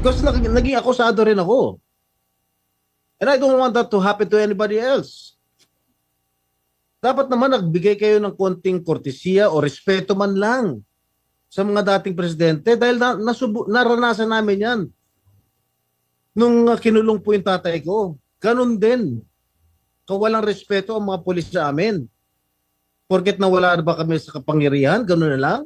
Because nag- naging akusado rin ako. And I don't want that to happen to anybody else. Dapat naman nagbigay kayo ng konting kortesiya o respeto man lang sa mga dating presidente dahil na, nasubu, naranasan namin yan. Nung uh, kinulong po yung tatay ko, ganun din. Kawalang respeto ang mga pulis sa amin. Porket nawala na ba kami sa kapangyarihan, ganun na lang.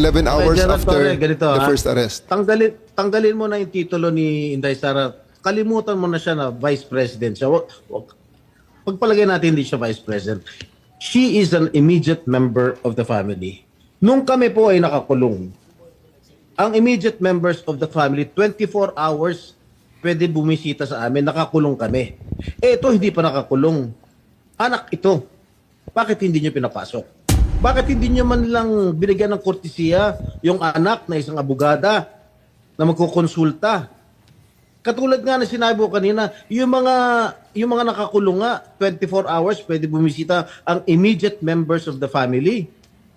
11 hours General after Torre, ganito, the ah. first arrest. tanggalin tanggalin mo na yung titulo ni Inday Sara. Kalimutan mo na siya na vice president siya. Wag, wag, pagpalagay natin hindi siya vice president. She is an immediate member of the family. Nung kami po ay nakakulong, ang immediate members of the family, 24 hours pwede bumisita sa amin, nakakulong kami. Eh ito hindi pa nakakulong. Anak ito. Bakit hindi niyo pinapasok? Bakit hindi niyo man lang binigyan ng kortesiya yung anak na isang abogada na magkukonsulta? Katulad nga na sinabi ko kanina, yung mga yung mga nakakulong nga 24 hours pwede bumisita ang immediate members of the family.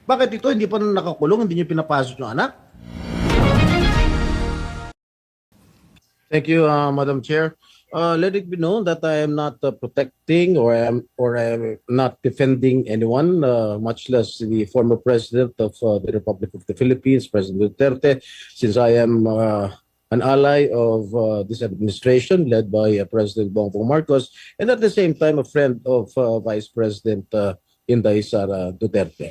Bakit ito hindi pa na nakakulong, hindi niyo pinapasok yung anak? Thank you, uh, Madam Chair. Uh, let it be known that I am not uh, protecting or I am or I am not defending anyone, uh, much less the former president of uh, the Republic of the Philippines, President Duterte, since I am uh, an ally of uh, this administration led by uh, President Bongbong Marcos, and at the same time a friend of uh, Vice President uh, Inday Sara Duterte.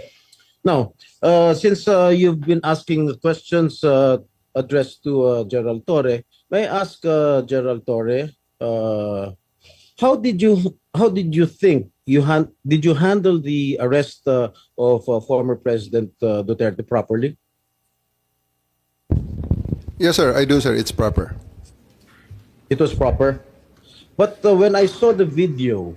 Now, uh, since uh, you've been asking questions uh, addressed to uh, Gerald Torre, may I ask uh, Gerald Torre, uh, how did you how did you think you han- did you handle the arrest uh, of uh, former President uh, Duterte properly? Yes, sir. I do, sir. It's proper. It was proper. But uh, when I saw the video,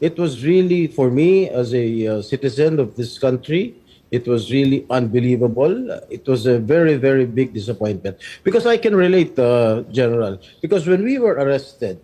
it was really, for me as a uh, citizen of this country, it was really unbelievable. It was a very, very big disappointment. Because I can relate, uh, General. Because when we were arrested,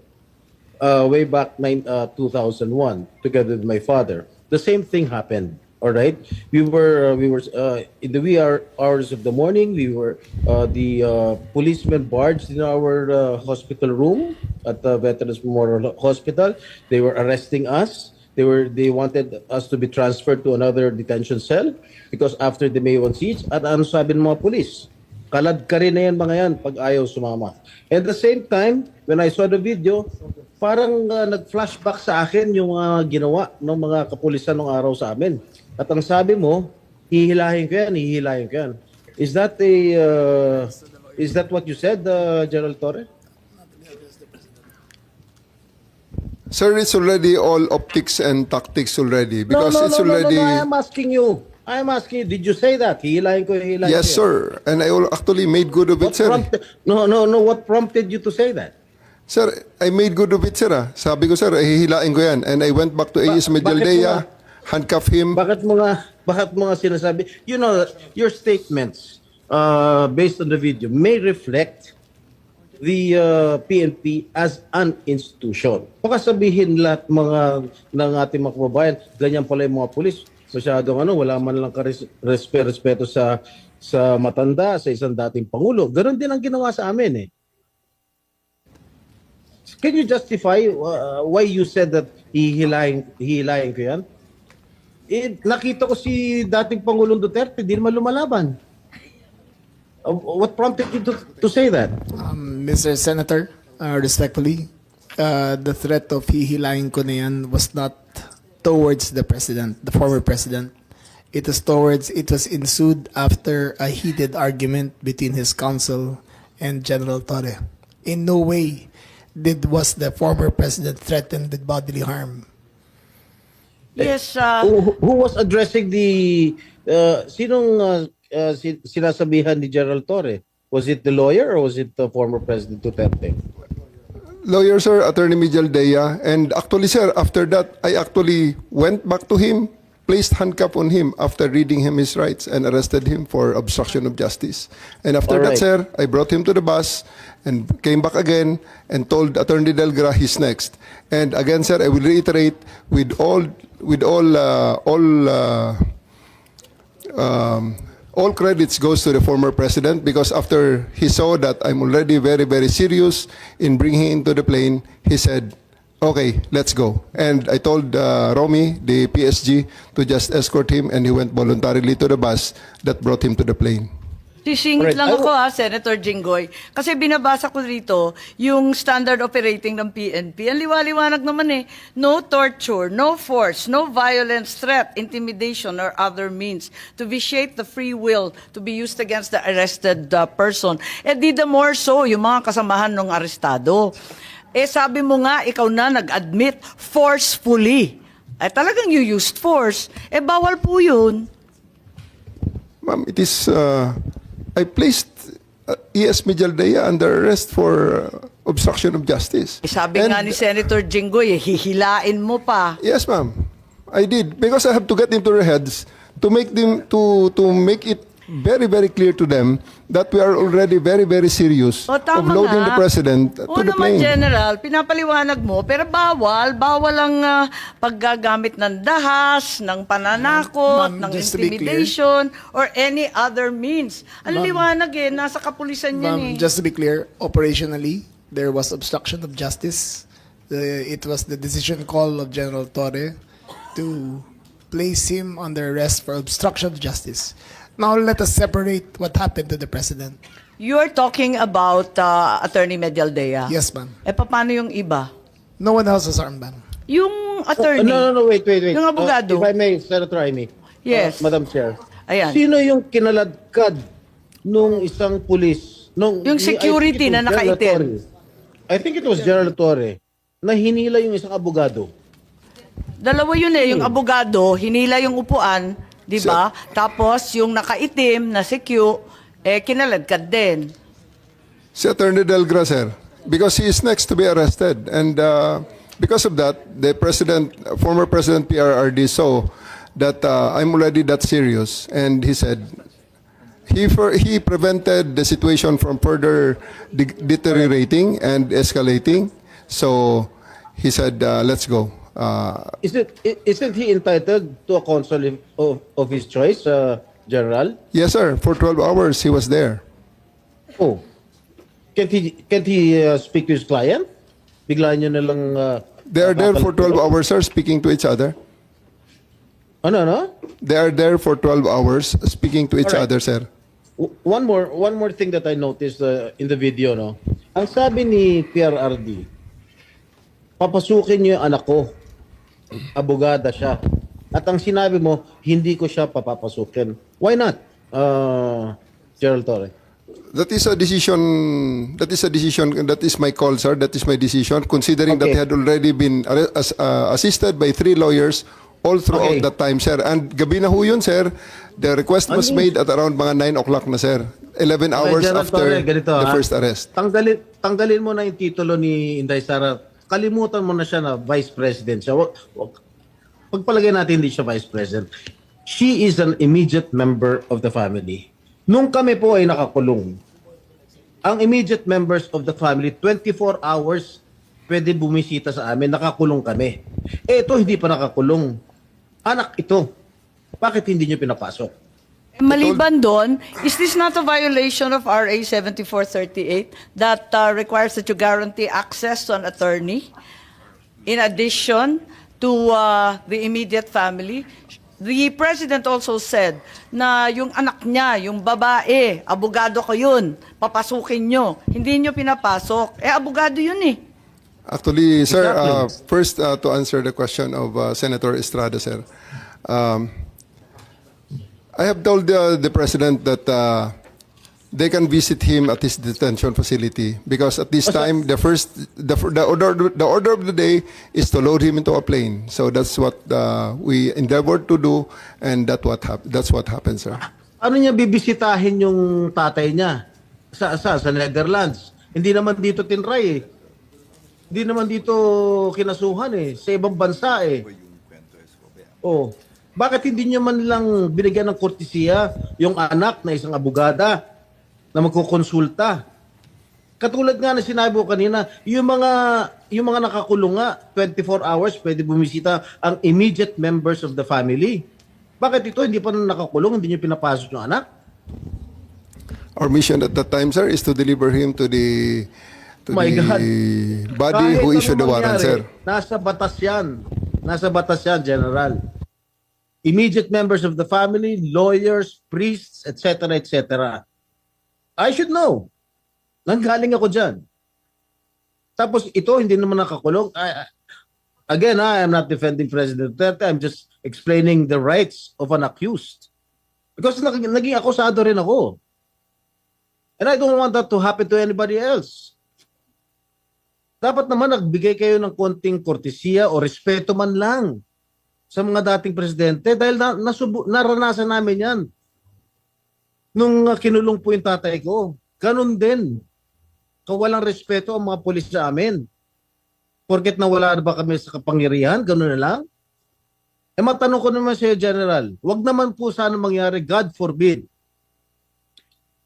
uh, way back nine, uh, 2001, together with my father, the same thing happened. All right, we were uh, we were uh, in the wee hours of the morning. We were uh, the policemen barged in our hospital room at the Veterans Memorial Hospital. They were arresting us. They were they wanted us to be transferred to another detention cell because after the May 1 siege, at ano sabi ng mga police? Kalad ka rin na yan mga yan pag ayaw sumama. At the same time, when I saw the video, parang uh, nag-flashback sa akin yung uh, ginawa ng mga kapulisan ng araw sa amin. At ang sabi mo, hihilahin ko yan, hihilahin ko yan. Is that a uh, is that what you said, uh, Gerald Torre? Sir, it's already all optics and tactics already because no, no, it's no, no, already. no, no, I am asking you. I am asking you, did you say that? Hihilahin ko, hihilahin Yes, ko. sir. And I al- actually made good of it, What sir. prompted, no, no, no, what prompted you to say that? Sir, I made good of it, sir. ah. Sabi ko, sir, hihilain ko yan. And I went back to AS bakit Medialdea, mo handcuff him. Bakit mga bakit mga sinasabi? You know, your statements uh, based on the video may reflect the uh, PNP as an institution. Baka sabihin lahat mga ng ating mga kababayan, ganyan pala yung mga pulis. Masyadong ano, wala man lang respe, respeto sa sa matanda, sa isang dating pangulo. Ganon din ang ginawa sa amin eh. Can you justify uh, why you said that hihilahin, hihilahin ko yan? Eh, nakita ko si dating Pangulong Duterte, di naman lumalaban. Uh, what prompted you to, to say that? Um, Mr. Senator, uh, respectfully, uh, the threat of hihilahin ko na yan was not towards the president, the former president. It was towards, it was ensued after a heated argument between his counsel and General Torre. In no way did was the former president threatened with bodily harm. Yes, uh, Who, who was addressing the... Uh, sinong uh, uh, si- sinasabihan ni General Torre? Was it the lawyer or was it the former President Duterte? Lawyer, sir, Attorney Medialdea. And actually, sir, after that, I actually went back to him, placed handcuff on him after reading him his rights and arrested him for obstruction of justice. And after All right. that, sir, I brought him to the bus and came back again and told Attorney Delgra he's next. And again, sir, I will reiterate with all with all uh, all uh, um, all credits goes to the former president because after he saw that I'm already very, very serious in bringing him into the plane, he said, okay, let's go. And I told uh, Romy, the PSG, to just escort him and he went voluntarily to the bus that brought him to the plane. Sisingit Alright, lang I- ako ha, Senator Jinggoy. Kasi binabasa ko rito yung standard operating ng PNP. Ang liwaliwanag naman eh. No torture, no force, no violence, threat, intimidation, or other means to vitiate the free will to be used against the arrested uh, person. Eh di the more so, yung mga kasamahan ng arestado. Eh sabi mo nga, ikaw na nag-admit forcefully. Eh talagang you used force. Eh bawal po yun. Ma'am, it is, uh, I placed uh, E.S. Mijaldea under arrest for uh, obstruction of justice. Sabi And- nga ni Senator Jinggoy, eh, hihilain mo pa. Yes, ma'am. I did because I have to get into their heads to make them to to make it very very clear to them that we are already very very serious O of tama loading nga. the president to Oo the naman, plane. General, pinapaliwanag mo, pero bawal, bawal ang ah, paggagamit ng dahas, ng pananakot, Ma'am, ng just to be clear. intimidation, or any other means. Ang liwanag eh, nasa kapulisan yan Ma'am, eh. just to be clear, operationally, there was obstruction of justice. The, it was the decision call of General Torre to place him under arrest for obstruction of justice. Now let us separate what happened to the president. You're talking about ah, Attorney Medialdea. Yes, ma'am. Eh, paano yung iba? No one else was armed, ma'am. Yung Uh, attorney. no, no, no, wait, wait, wait. Yung abogado. Uh, if I may, Senator Amy. Yes. Uh, Madam Chair. Ayan. Sino yung kinaladkad nung isang pulis? Nung, Yung think security na nakaitim. Torre. I think it was General Torre na hinila yung isang abogado. Dalawa yun eh, yung Hmm. abogado, hinila yung upuan, di ba? Tapos yung nakaitim na si Q, eh kinaladkad din. Si Attorney Delgra, sir, because he is next to be arrested. And uh, because of that, the president, former President PRRD saw that uh, I'm already that serious. And he said, he, for, he prevented the situation from further de- deteriorating and escalating. So he said, uh, let's go. Uh, Is it, i- isn't he entitled to a counsel of, of, his choice, uh, General? yes, sir. For 12 hours, he was there. Oh. Can't he, can't he uh, speak to his client? Bigla nyo na lang... Uh, They are there for 12 papal- hours, sir, speaking to each other. Ano, ano? They are there for 12 hours speaking to each Alright. other, sir. W- One more one more thing that I noticed uh, in the video no. Ang sabi ni PRRD, papasukin niyo yung anak ko. Abogada siya. At ang sinabi mo, hindi ko siya papapasukin. Why not? Uh, Gerald Torre. That is a decision. That is a decision. That is my call, sir. That is my decision. Considering that Okay. he had already been as, uh, assisted by three lawyers all throughout Okay. that time, sir. And gabi na ho yun, sir. The request was Ano made at around mga 9 o'clock na, sir. 11 hours Okay, Gerald after Torre, ganito, the ha? first arrest. Tanggalin, tanggalin mo na yung titulo ni Inday Sara. Kalimutan mo na siya na Vice President siya. Pagpalagay natin hindi siya Vice President. She is an immediate member of the family. Nung kami po ay nakakulong, ang immediate members of the family, 24 hours pwede bumisita sa amin, nakakulong kami. Eh, ito hindi pa nakakulong. Anak ito. Bakit hindi nyo pinapasok? Maliban doon, is this not a violation of RA 7438 that uh, requires that you guarantee access to an attorney in addition to uh, the immediate family? The president also said na yung anak niya, yung babae, abogado ko yun, papasukin nyo. Hindi nyo pinapasok. Eh, abogado yun eh. Actually, sir, uh, first uh, to answer the question of uh, Senator Estrada, sir. Um, I have told uh, the president that uh, they can visit him at his detention facility because at this time the first the, the order the order of the day is to load him into a plane. So that's what uh, we endeavored to do, and that what hap- that's what happened, sir. Ano niya bibisitahin yung tatay niya? Sa, sa, sa Netherlands. Hindi naman dito tinray eh. Hindi naman dito kinasuhan eh. Sa ibang bansa eh. Oh. Bakit hindi niyo man lang binigyan ng kortesiya yung anak na isang abogada na magkukonsulta? Katulad nga na sinabi ko kanina, yung mga yung mga nakakulong nga 24 hours pwede bumisita ang immediate members of the family. Bakit ito hindi pa nakakulong, hindi niyo pinapasok yung anak? Our mission at that time, sir, is to deliver him to the to My the God. body Kahit who issued the warrant, sir. Nasa batas yan. Nasa batas yan, General. Immediate members of the family, lawyers, priests, etc., etc. I should know. Nanggaling ako dyan. Tapos ito, hindi naman nakakulong. I- again, I am not defending President Duterte. I'm just explaining the rights of an accused. Because naging, naging akusado rin ako. And I don't want that to happen to anybody else dapat naman nagbigay kayo ng konting kortesiya o respeto man lang sa mga dating presidente dahil na, nasubu, naranasan namin yan nung uh, kinulong po yung tatay ko. Ganon din. Kawalang respeto ang mga pulis sa amin. Porket nawala na ba kami sa kapangyarihan, ganon na lang. Eh matanong ko naman sa General, wag naman po sana mangyari, God forbid,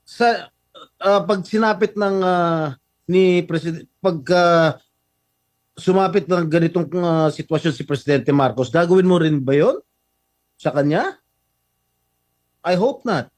sa uh, pag sinapit ng uh, ni president pag uh, sumapit ng ganitong uh, sitwasyon si Presidente Marcos, gagawin mo rin ba 'yon sa kanya? I hope not.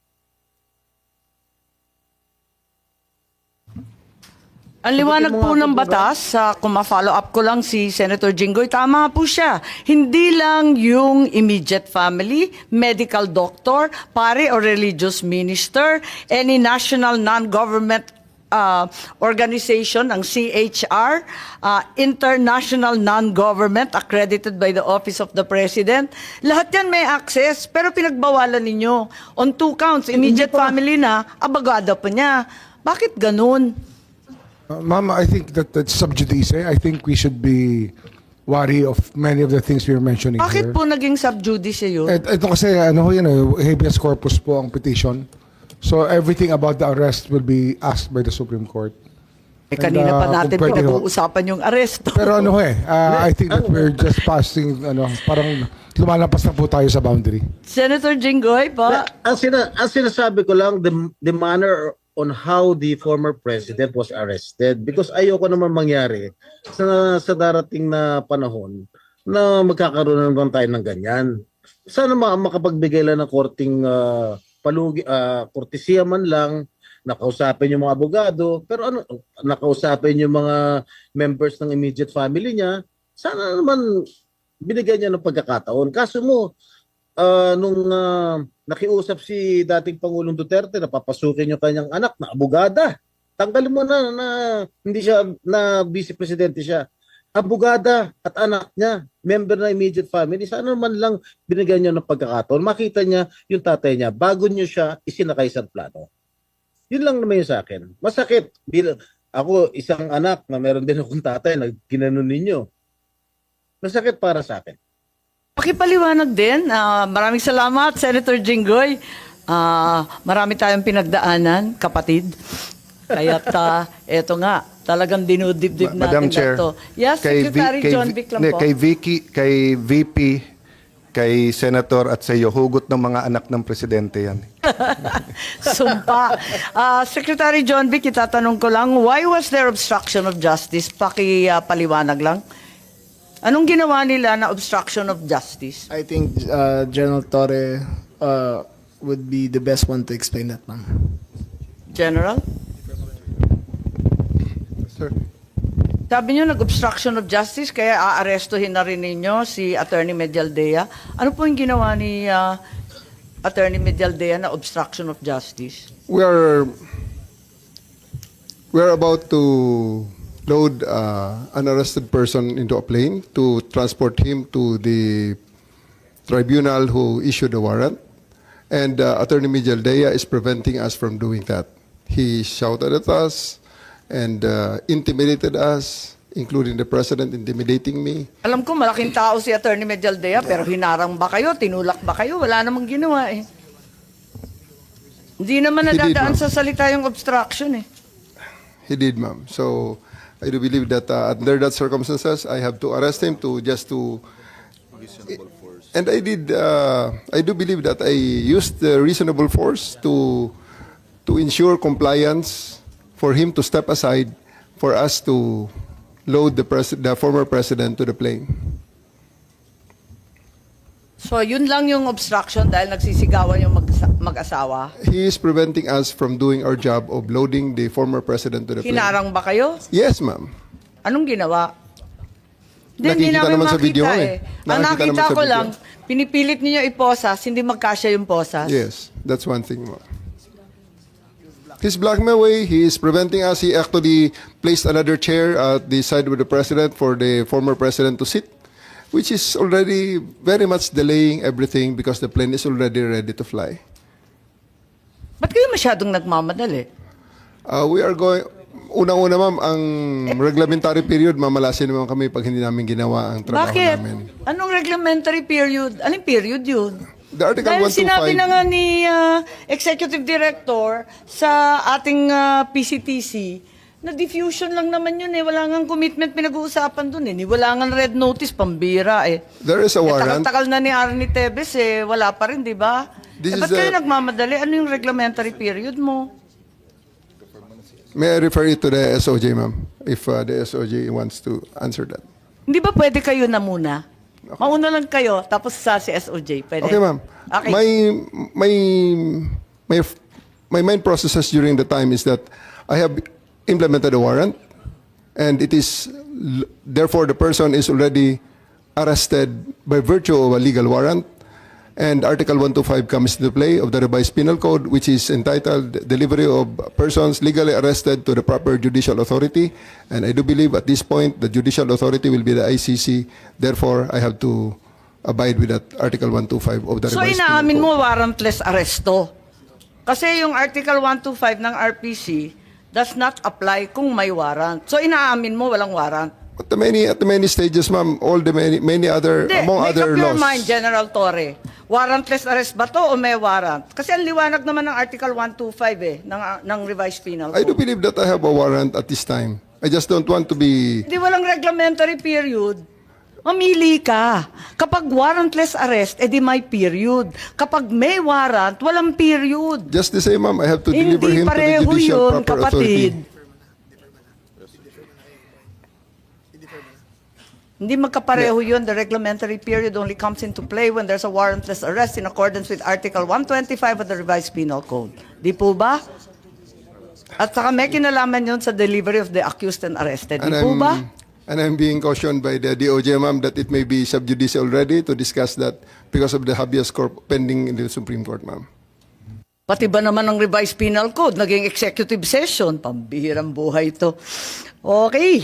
Ang liwanag po ng batas, sa kung ma-follow up ko lang si Senator Jinggoy, tama po siya. Hindi lang yung immediate family, medical doctor, pare or religious minister, any national non-government uh, organization, ang CHR, uh, international non-government accredited by the Office of the President. Lahat yan may access, pero pinagbawalan ninyo. On two counts, immediate family na, abagada pa niya. Bakit ganun? Uh, Ma'am, I think that that's sub judice. I think we should be wary of many of the things we were mentioning Bakit here. po naging sub judice yun? Et, ito kasi, ano ho yan, eh, habeas corpus po ang petition. So everything about the arrest will be asked by the Supreme Court. eh, kanina pa And, uh, natin kung pwede ho. pinag-uusapan yung aresto. Pero ano ho eh, uh, I think that we're just passing, ano, parang lumalampas na po tayo sa boundary. Senator Jinggoy pa, ang, sina, ang sinasabi ko lang the, the manner on how the former president was arrested because ayoko naman mangyari sa, sa darating na panahon na magkakaroon naman tayo ng ganyan. Sana ma- makapagbigay lang ng korting uh, palugi, ah, kortesiya man lang, nakausapin yung mga abogado, pero ano, nakausapin yung mga members ng immediate family niya, sana naman binigyan niya ng pagkakataon. Kaso mo, ah, nung ah, nakiusap si dating Pangulong Duterte na papasukin yung kanyang anak na abogada. Tanggalin mo na na hindi siya na vice presidente siya. Abogada at anak niya, member na immediate family, sana naman lang binigyan niya ng pagkakataon. Makita niya yung tatay niya bago niyo siya isinakay sa plano. Yun lang naman yung sa akin. Masakit. Bil- ako, isang anak na meron din akong tatay na ginanon ninyo. Masakit para sa akin. pakipaliwanag din. Ah, maraming salamat, Senator Jinggoy. Ah, marami tayong pinagdaanan, kapatid. Kaya ta, eto nga, talagang dinudibdib Ma- natin Madam Chair, to. Yes, kay V- Secretary kay John V- Vic lang hindi, po. Kay Vicky, kay VP, kay Senator at sa iyo, hugot ng mga anak ng presidente yan. Sumpa. Ah, Secretary John Vic, itatanong ko lang, why was there obstruction of justice? Paki-paliwanag lang. Anong ginawa nila na obstruction of justice? I think uh, General Torre uh, would be the best one to explain that, ma'am. General? Sir. Sabi niyo nag-obstruction of justice kaya aarestuhin na rin ninyo si Attorney Medialdea. Ano po yung ginawa ni ah, Attorney Medialdea na obstruction of justice? We are we are about to load uh, an arrested person into a plane to transport him to the tribunal who issued the warrant. And uh, Attorney Mijaldea is preventing us from doing that. He shouted at us and uh, intimidated us, including the president intimidating me. Alam ko malaking tao si Attorney Medialdea pero hinarang ba kayo, tinulak ba kayo? Wala namang ginawa eh. Hindi naman He did, nadadaan ma'am. sa salita yung obstruction eh. He did, ma'am. So I do believe that uh, under that circumstances, I have to arrest him to just to. And I did. Uh, I do believe that I used the reasonable force to to ensure compliance for him to step aside for us to load the pres- the former president to the plane. So yun lang yung obstruction dahil nagsisigawan yung mag mag-asawa? He is preventing us from doing our job of loading the former president to the plane. Hinarang ba kayo? Yes, ma'am. Anong ginawa? Hindi, hindi Nakikita namin naman sa makita video eh. eh. Ang Nakikita nakita naman sa ko video. lang, pinipilit niyo iposas, hindi magkasya yung posas. Yes, that's one thing. ma'am. His blackmail way, he is preventing us. He actually placed another chair at the side of the president for the former president to sit, which is already very much delaying everything because the plane is already ready to fly. Ba't kayo masyadong nagmamadali? Uh, we are going, unang-una ma'am, ang reglementary period, mamalasin naman kami pag hindi namin ginawa ang trabaho Bakit? namin. Anong reglementary period? Anong period yun? The Article Dahil 125 sinabi na nga ni ah, Executive Director sa ating ah, PCTC, na diffusion lang naman yun eh. Wala nga commitment pinag-uusapan dun eh. Ni- Wala nga red notice, pambira eh. There is a Eh, warrant. Tagal-tagal na ni Arnie Tevez eh. Wala pa rin, di ba? This eh, ba't kayo the- nagmamadali? Ano yung reglementary period mo? May I refer it to the SOJ, ma'am, if uh, the SOJ wants to answer that. Hindi ba pwede kayo na muna? Mauna lang kayo, tapos sa si SOJ. Pwede? Okay, ma'am. Okay. My my my my main processes during the time is that I have implemented a warrant, and it is therefore the person is already arrested by virtue of a legal warrant. And Article 125 comes into play of the revised penal code, which is entitled Delivery of Persons Legally Arrested to the Proper Judicial Authority. And I do believe at this point the judicial authority will be the ICC. Therefore, I have to abide with that Article 125 of the So revised penal inaamin code. mo warrantless arresto. Kasi yung Article 125 ng RPC does not apply kung may warrant. So inaamin mo walang warrant. At the many at the many stages, ma'am, all the many many other Hindi, among make other up your laws. mind, General Torre. Warrantless arrest ba to o may warrant? Kasi ang liwanag naman ng Article 125 eh, ng, ng revised penal I do code. believe that I have a warrant at this time. I just don't want to be Hindi walang reglementary period. Mamili ka. Kapag warrantless arrest, edi may period. Kapag may warrant, walang period. just the same, ma'am. I have to deliver Hindi him to the pareho judicial yun, proper kapatid. authority. Hindi magkapareho yun. The reglementary period only comes into play when there's a warrantless arrest in accordance with Article 125 of the Revised Penal Code. Di po ba? At saka may kinalaman yun sa delivery of the accused and arrested. Di And po ba? I'm, and I'm being cautioned by the DOJ, ma'am, that it may be sub judice already to discuss that because of the habeas corpus pending in the Supreme Court, ma'am. Pati ba naman ng revised penal code, naging executive session, pambihirang buhay ito. Okay.